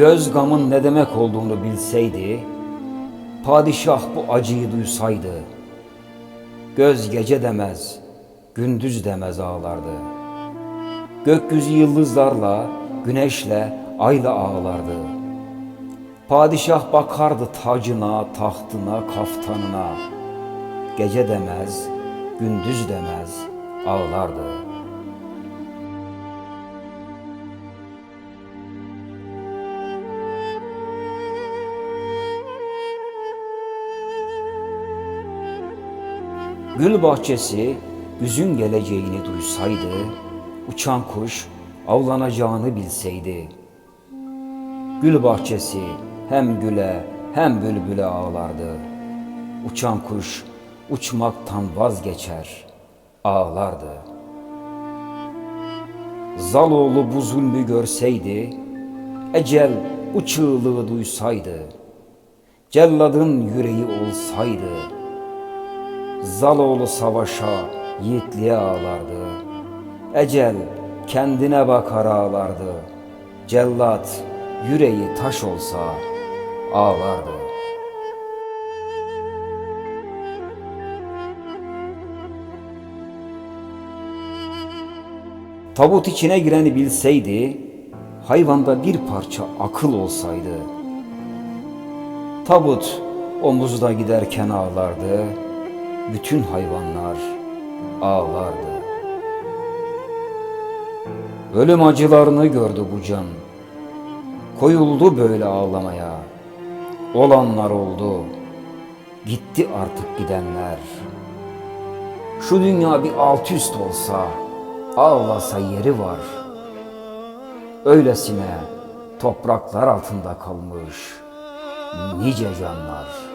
Göz gamın ne demek olduğunu bilseydi, padişah bu acıyı duysaydı, göz gece demez, gündüz demez ağlardı. Gökyüzü yıldızlarla, güneşle, ayla ağlardı. Padişah bakardı tacına, tahtına, kaftanına. Gece demez, gündüz demez, ağlardı. Gül bahçesi güzün geleceğini duysaydı, uçan kuş avlanacağını bilseydi. Gül bahçesi hem güle hem bülbüle ağlardı. Uçan kuş uçmaktan vazgeçer, ağlardı. Zaloğlu bu zulmü görseydi, ecel bu çığlığı duysaydı, celladın yüreği olsaydı, Zaloğlu savaşa, yiğitliğe ağlardı. Ecel kendine bakar ağlardı. Cellat yüreği taş olsa ağlardı. Tabut içine gireni bilseydi, hayvanda bir parça akıl olsaydı. Tabut omuzda giderken ağlardı, bütün hayvanlar ağlardı. Ölüm acılarını gördü bu can. Koyuldu böyle ağlamaya. Olanlar oldu. Gitti artık gidenler. Şu dünya bir alt üst olsa, ağlasa yeri var. Öylesine topraklar altında kalmış nice canlar.